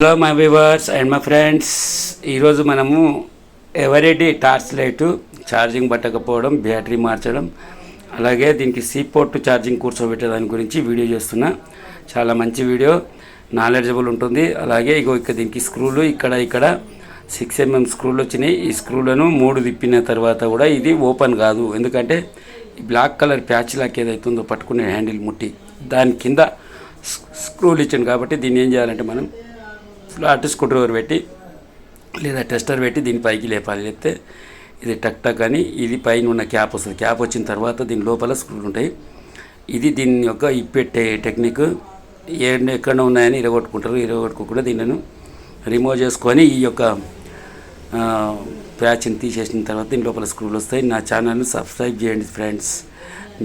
Hello my viewers and my friends ఈరోజు మనము Eveready torch light charging పట్టకపోవడం battery మార్చడం అలాగే దీనికి సీ పోర్ట్ ఛార్జింగ్ కూర్చోబెట్టే దాని గురించి వీడియో చేస్తున్నా. చాలా మంచి వీడియో నాలెడ్జబుల్ ఉంటుంది. అలాగే ఇగో ఇక్కడ దీనికి స్క్రూలు ఇక్కడ ఇక్కడ సిక్స్ ఎంఎం స్క్రూలు వచ్చినాయి. ఈ స్క్రూలను మూడు తిప్పిన తర్వాత కూడా ఇది ఓపెన్ కాదు. ఎందుకంటే బ్లాక్ కలర్ ప్యాచ్ లాక్ ఏదైతుందో పట్టుకునే హ్యాండిల్ ముట్టి దాని కింద స్క్రూలు ఇచ్చాను కాబట్టి దీన్ని ఏం చేయాలంటే మనం ఫ్లాట్ స్క్రూ డ్రైవర్ పెట్టి లేదా టెస్టర్ పెట్టి దీని పైకి లేపాలి. లేస్తే ఇది టక్ టక్ అని ఇది పైన ఉన్న క్యాప్ వస్తుంది. క్యాప్ వచ్చిన తర్వాత దీని లోపల స్క్రూలు ఉంటాయి. ఇది దీని యొక్క ఇప్పెట్టే టెక్నిక్. ఏ ఎక్కడ ఉన్నాయని ఇరగొట్టుకుంటారు. ఇరగొట్టుకోకుండా దీనిని రిమూవ్ చేసుకొని ఈ యొక్క ప్యాచ్ని తీసేసిన తర్వాత దీని లోపల స్క్రూలు వస్తాయి. నా ఛానల్ని సబ్స్క్రైబ్ చేయండి friends.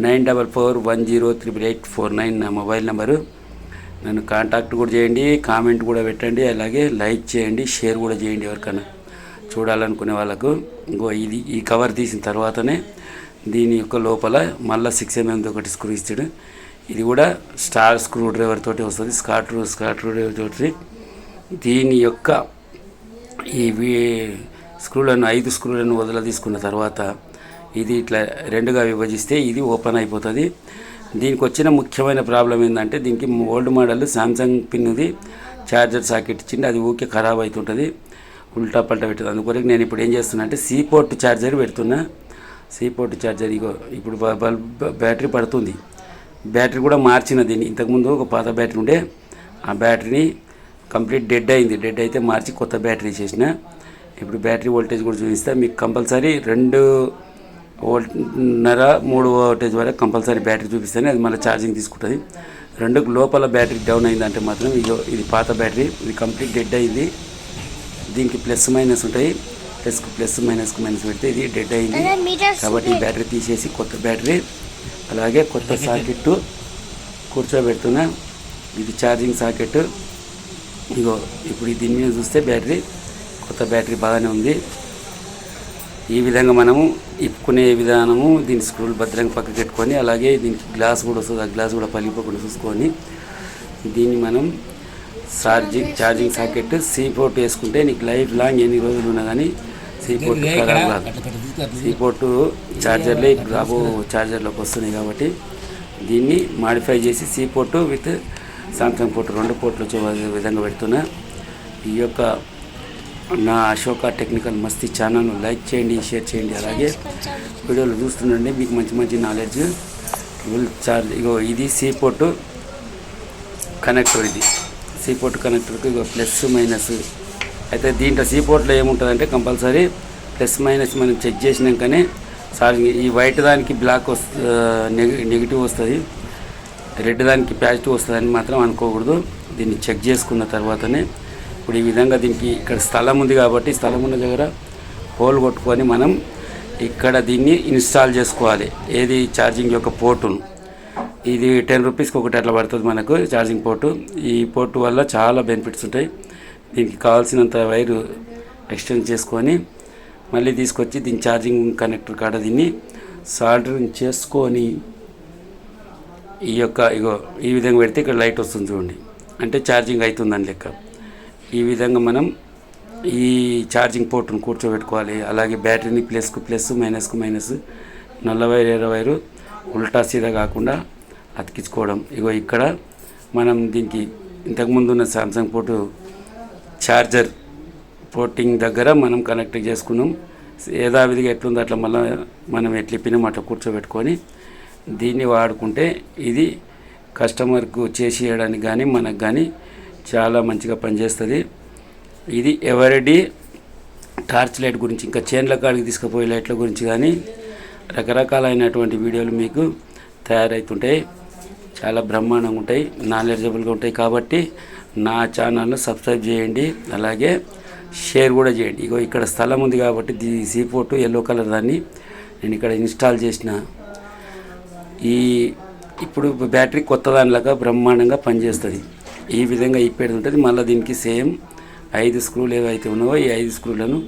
Nine double four one zero triple eight four nine నా మొబైల్ నెంబరు. నన్ను కాంటాక్ట్ కూడా చేయండి కామెంట్ కూడా పెట్టండి అలాగే లైక్ చేయండి షేర్ కూడా చేయండి ఎవరికైనా చూడాలనుకునే వాళ్ళకు. ఇంకో ఇది ఈ కవర్ తీసిన తర్వాతనే దీని యొక్క లోపల మళ్ళీ సిక్స్ ఎంఎంది ఒకటి స్క్రూ ఇస్తాడు. ఇది కూడా స్టార్ స్క్రూ డ్రైవర్ తోటి వస్తుంది. స్కాట్ స్కాట్ డ్రైవర్ తోటి. దీని యొక్క ఈ స్క్రూలను ఐదు స్క్రూలను వదల తీసుకున్న తర్వాత ఇది ఇట్లా రెండుగా విభజిస్తే ఇది ఓపెన్ అయిపోతుంది. దీనికి వచ్చిన ముఖ్యమైన ప్రాబ్లం ఏంటంటే దీనికి ఓల్డ్ మోడల్ సామ్సంగ్ పిన్నుది ఛార్జర్ సాకెట్ ఇచ్చింది అది ఊకే ఖరాబ్ అవుతుంటుంది ఉల్టా పల్టా పెట్టదు అందుకొరకు నేను ఇప్పుడు ఏం చేస్తున్నా అంటే సీ పోర్ట్ ఛార్జర్ పెడుతున్నా. సీ పోర్ట్ ఛార్జర్ ఇగో ఇప్పుడు బల్బ్ బ్యాటరీ పడుతుంది. బ్యాటరీ కూడా మార్చిన దీన్ని. ఇంతకుముందు ఒక పాత బ్యాటరీ ఉండే ఆ బ్యాటరీని కంప్లీట్ డెడ్ అయింది. డెడ్ అయితే మార్చి కొత్త బ్యాటరీ చేసిన. ఇప్పుడు బ్యాటరీ వోల్టేజ్ కూడా చూపిస్తే. మీకు కంపల్సరీ రెండు వోల్ట్న్నర మూడు వోల్టేజ్ వరకు కంపల్సరీ బ్యాటరీ చూపిస్తేనే అది మళ్ళీ ఛార్జింగ్ తీసుకుంటుంది. రెండుకు లోపల బ్యాటరీ డౌన్ అయిందంటే మాత్రం ఇది ఇది పాత బ్యాటరీ ఇది కంప్లీట్ డెడ్ అయింది. దీనికి ప్లస్ మైనస్ ఉంటాయి. ప్లస్కు ప్లస్ మైనస్కు మైనస్ పెడితే ఇది డెడ్ అయింది. కాబట్టి ఈ బ్యాటరీ తీసేసి కొత్త బ్యాటరీ అలాగే కొత్త సాకెట్ కూర్చోబెడుతున్నా. ఇది ఛార్జింగ్ సాకెట్. ఇగో ఇప్పుడు దీని మీద చూస్తే బ్యాటరీ కొత్త బ్యాటరీ బాగానే ఉంది. ఈ విధంగా మనము ఇప్పుకునే విధానము దీని స్క్రూలు భద్రంగా పక్కకు పెట్టుకొని అలాగే దీనికి గ్లాస్ కూడా వస్తుంది. ఆ గ్లాస్ కూడా పలిగిపోకుండా చూసుకొని దీన్ని మనం charging charging socket C port వేసుకుంటే నీకు లైఫ్ లాంగ్ ఎన్ని రోజులు ఉన్నా కానీ సీ పోర్ట్ ఖరాబ్ కాదు సీ పోర్టు ఛార్జర్లే ఇప్పుడు రాబో ఛార్జర్లోకి వస్తున్నాయి కాబట్టి దీన్ని మాడిఫై చేసి C port with Samsung port రెండు పోర్ట్లు వచ్చే విధంగా పెడుతున్నా. ఈ యొక్క నా అశోక టెక్నికల్ మస్తీ ఛానల్ను లైక్ చేయండి షేర్ చేయండి అలాగే వీడియోలు చూస్తుండండి మీకు మంచి మంచి నాలెడ్జ్ ఫుల్ చార్జ్ ఇగో ఇది సీపోర్టు కనెక్టర్ ఇది. సీపోర్ట్ కనెక్టర్కి ఇగో ప్లస్ మైనస్ అయితే దీంట్లో సీపోర్ట్లో ఏముంటుందంటే కంపల్సరీ ప్లస్ మైనస్ మనం చెక్ చేసినాకనే చార్జింగ్ ఈ వైట్ దానికి బ్లాక్ వస్తు నెగిటివ్ వస్తుంది. రెడ్ దానికి పాజిటివ్ వస్తుందని మాత్రం అనుకోకూడదు. దీన్ని చెక్ చేసుకున్న తర్వాతనే ఇప్పుడు ఈ విధంగా దీనికి ఇక్కడ స్థలం ఉంది కాబట్టి స్థలం ఉన్న దగ్గర హోల్ కొట్టుకొని మనం ఇక్కడ దీన్ని ఇన్స్టాల్ చేసుకోవాలి. ఏది ఛార్జింగ్ యొక్క పోర్టును. ఇది టెన్ రూపీస్కి ఒకటి అట్లా పడుతుంది మనకు ఛార్జింగ్ పోర్టు. ఈ పోర్టు వల్ల చాలా బెనిఫిట్స్ ఉంటాయి. దీనికి కావాల్సినంత వైరు ఎక్స్టెండ్ చేసుకొని మళ్ళీ తీసుకొచ్చి దీని ఛార్జింగ్ కనెక్టర్ కాడ దీన్ని సాల్డరింగ్ చేసుకొని ఈ యొక్క ఇగో ఈ విధంగా పెడితే ఇక్కడ లైట్ వస్తుంది చూడండి. అంటే ఛార్జింగ్ అవుతుందని లెక్క. ఈ విధంగా మనం ఈ ఛార్జింగ్ పోర్టును కూర్చోబెట్టుకోవాలి. అలాగే బ్యాటరీని ప్లస్కు ప్లస్ మైనస్కు మైనస్ నల్ల వైర్ ఎర్ర వైరు ఉల్టా సీదా కాకుండా అతికించుకోవడం. ఇగో ఇక్కడ మనం దీనికి ఇంతకుముందు ఉన్న సామ్సంగ్ పోర్టు ఛార్జర్ పోర్టింగ్ దగ్గర మనం కనెక్ట్ చేసుకున్నాం. యథావిధిగా ఎట్లుందో అట్లా మళ్ళీ మనం ఎట్లిప్పినాం అట్లా కూర్చోబెట్టుకొని దీన్ని వాడుకుంటే ఇది కస్టమర్కు చేసి ఇవ్వడానికి కానీ మనకు కానీ చాలా మంచిగా పనిచేస్తుంది. ఇది ఎవరిడి టార్చ్ లైట్ గురించి ఇంకా చేన్ల కాడికి తీసుకుపోయే లైట్ల గురించి కానీ రకరకాలైనటువంటి వీడియోలు మీకు తయారవుతుంటాయి చాలా బ్రహ్మాండంగా ఉంటాయి నాలెడ్జబుల్గా ఉంటాయి కాబట్టి నా ఛానల్ను సబ్స్క్రైబ్ చేయండి అలాగే షేర్ కూడా చేయండి. ఇగో ఇక్కడ స్థలం ఉంది కాబట్టి దీ సీపోర్టు ఎల్లో కలర్ దాన్ని నేను ఇక్కడ ఇన్స్టాల్ చేసిన. ఈ ఇప్పుడు బ్యాటరీ కొత్త దానిలాగా బ్రహ్మాండంగా పనిచేస్తుంది. ఈ విధంగా ఇప్పేది ఉంటుంది. మళ్ళీ దీనికి సేమ్ ఐదు స్క్రూలు ఏవైతే ఉన్నావో ఈ ఐదు స్క్రూలను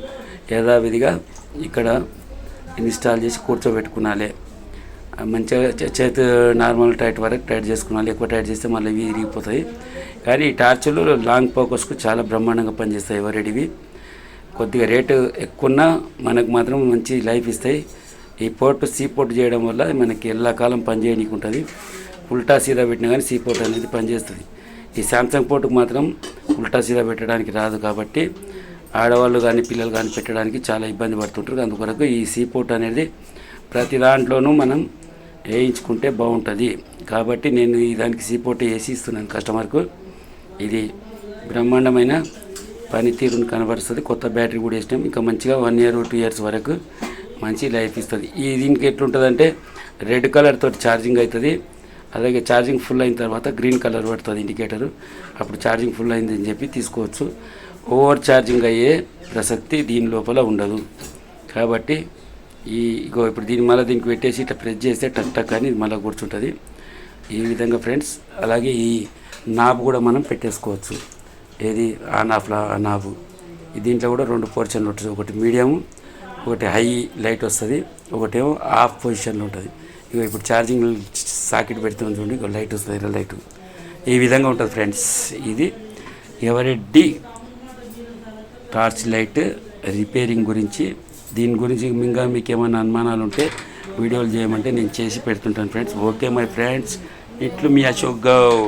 యథావిధిగా ఇక్కడ ఇన్స్టాల్ చేసి కూర్చోబెట్టుకునాలి మంచిగా చేతి నార్మల్ టైట్ వరకు టైట్ చేసుకున్నాను ఎక్కువ టైట్ చేస్తే మళ్ళీ ఇవి విరిగిపోతాయి. కానీ ఈ టార్చులు లాంగ్ ఫోకస్కు చాలా బ్రహ్మాండంగా పనిచేస్తాయి ఎవరెడివి కొద్దిగా రేటు ఎక్కువన్నా మనకు మాత్రం మంచి లైఫ్ ఇస్తాయి. ఈ పోర్ట్ సీ పోర్ట్ చేయడం వల్ల మనకి ఎల్లకాలం పనిచేయనీకి ఉంటుంది ఉల్టా సీదా పెట్టినా కానీ సీ పోర్ట్ అనేది పనిచేస్తుంది. ఈ శాంసంగ్ పోర్టుకు మాత్రం ఉల్టా సీదా పెట్టడానికి రాదు కాబట్టి ఆడవాళ్ళు కానీ పిల్లలు కానీ పెట్టడానికి చాలా ఇబ్బంది పడుతుంటారు. అందుకొరకు ఈ సీ పోర్ట్ అనేది ప్రతి దాంట్లోనూ మనం వేయించుకుంటే బాగుంటుంది. కాబట్టి నేను ఈ దానికి సీ పోర్ట్ వేసి ఇస్తున్నాను కస్టమర్కు. ఇది బ్రహ్మాండమైన పనితీరును కనబరుస్తుంది. కొత్త బ్యాటరీ కూడా వేసినాం. ఇంకా మంచిగా వన్ ఇయర్ టూ ఇయర్స్ వరకు మంచి లైఫ్ ఇస్తుంది. ఈ దీనికి ఎట్లుంటుందంటే రెడ్ కలర్ తోటి ఛార్జింగ్ అవుతుంది. అలాగే ఛార్జింగ్ ఫుల్ అయిన తర్వాత గ్రీన్ కలర్ పడుతుంది ఇండికేటరు. అప్పుడు ఛార్జింగ్ ఫుల్ అయిందని చెప్పి తీసుకోవచ్చు. ఓవర్ ఛార్జింగ్ అయ్యే ప్రసక్తి దీని లోపల ఉండదు. కాబట్టి ఈ ఇగో ఇప్పుడు దీన్ని మళ్ళీ దీనికి పెట్టేసి ఇట్లా ప్రెస్ చేస్తే టక్ టక్ అని మళ్ళీ కూర్చుంటుంది. ఈ విధంగా ఫ్రెండ్స్ అలాగే ఈ నాబ్ కూడా మనం పెట్టేసుకోవచ్చు. ఏది? ఆన్ ఆఫ్లా ఆ నాబు దీంట్లో కూడా రెండు పోర్షన్లు ఉంటుంది ఒకటి మీడియం ఒకటి హై లైట్ వస్తుంది. ఒకటేమో ఆఫ్ పొజిషన్లో ఉంటుంది. ఇక ఇప్పుడు ఛార్జింగ్ సాకెట్ పెడుతుంది చూడండి. లైట్ వస్తుంది ఇలా లైట్. ఈ విధంగా ఉంటుంది ఫ్రెండ్స్. ఇది ఎవరెడ్డి టార్చ్ లైట్ రిపేరింగ్ గురించి. దీని గురించి ఇంకా మీకు ఏమైనా అనుమానాలు ఉంటే వీడియోలు చేయమంటే నేను చేసి పెడుతుంటాను ఫ్రెండ్స్. Okay my friends. ఇట్లు మీ అశోక్ గౌడ్